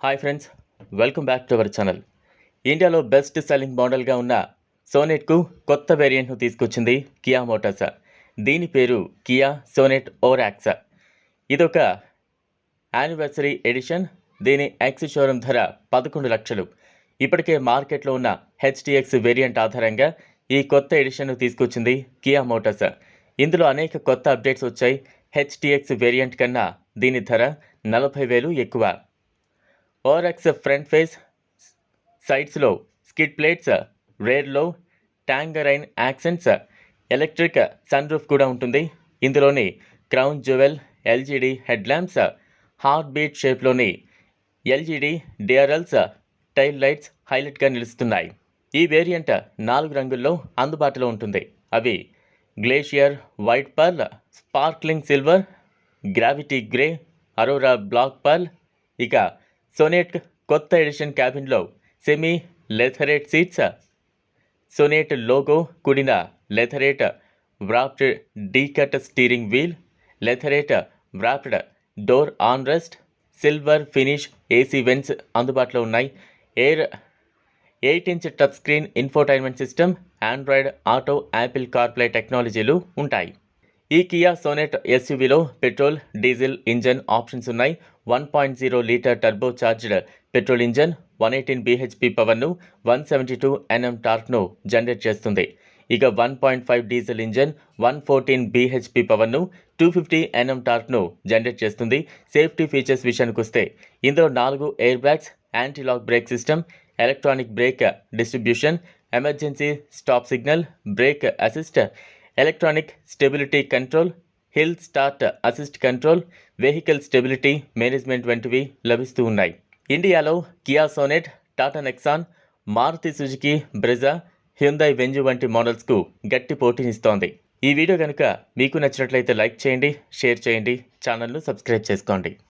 Hi friends welcome back to our channel ఇండియాలో best selling మోడల్గా ఉన్న సోనెట్కు కొత్త వేరియంట్ను తీసుకొచ్చింది కియా మోటార్స్ దీని పేరు కియా సోనెట్ ఓరాక్స్ ఇదొక యానివర్సరీ ఎడిషన్ దీని ఎక్స్ షోరూమ్ ధర పదకొండు లక్షలు. ఇప్పటికే మార్కెట్లో ఉన్న హెచ్టిఎక్స్ వేరియంట్ ఆధారంగా ఈ కొత్త ఎడిషన్ను తీసుకొచ్చింది కియా మోటార్స్ ఇందులో అనేక కొత్త అప్డేట్స్ వచ్చాయి. హెచ్టిఎక్స్ వేరియంట్ కన్నా దీని ధర నలభై వేలు ఎక్కువ. ఓఆర్ఎక్స్ ఫ్రంట్ ఫేస్ సైడ్స్లో స్కిడ్ ప్లేట్స్ రేర్లో tangerine accents electric sunroof కూడా ఉంటుంది. ఇందులోని crown jewel LED head lamps heartbeat షేప్లోని LED DRLs tail lights హైలైట్గా నిలుస్తున్నాయి. ఈ వేరియంట్ నాలుగు రంగుల్లో అందుబాటులో ఉంటుంది. అవి glacier white pearl sparkling silver gravity grey aurora black pearl ఇక సోనేట్ కొత్త edition క్యాబిన్లో semi leatherette seats. Sonet logo కూడిన leatherette wrapped D cut steering wheel leatherette wrapped door arm rest silver finish AC vents అందుబాటులో ఉన్నాయి. Air eight inch touch screen infotainment system Android Auto Apple CarPlay టెక్నాలజీలు ఉంటాయి. ఈ Kia Sonet ఎస్యూవీలో petrol diesel engine options ఉన్నాయి. One point zero litre turbocharged petrol engine one eighteen BHP పవర్ను one seventy two NM టార్క్ను generate చేస్తుంది. ఇక one point five diesel engine one fourteen BHP పవర్ను two fifty NM టార్క్ను generate చేస్తుంది. Safety features విషయానికి వస్తే ఇందులో నాలుగు airbags anti lock brake system electronic brake distribution emergency stop signal brake assist electronic stability control hill start assist control vehicle stability management వంటివి లభిస్తూ ఉన్నాయి. ఇండియాలో Kia Sonet Tata Nexon Maruti Suzuki Brezza Hyundai Venue వంటి మోడల్స్కు గట్టి పోటీనిస్తోంది. ఈ video కనుక మీకు నచ్చినట్లయితే లైక్ చేయండి షేర్ చేయండి ఛానల్ను సబ్స్క్రైబ్ చేసుకోండి.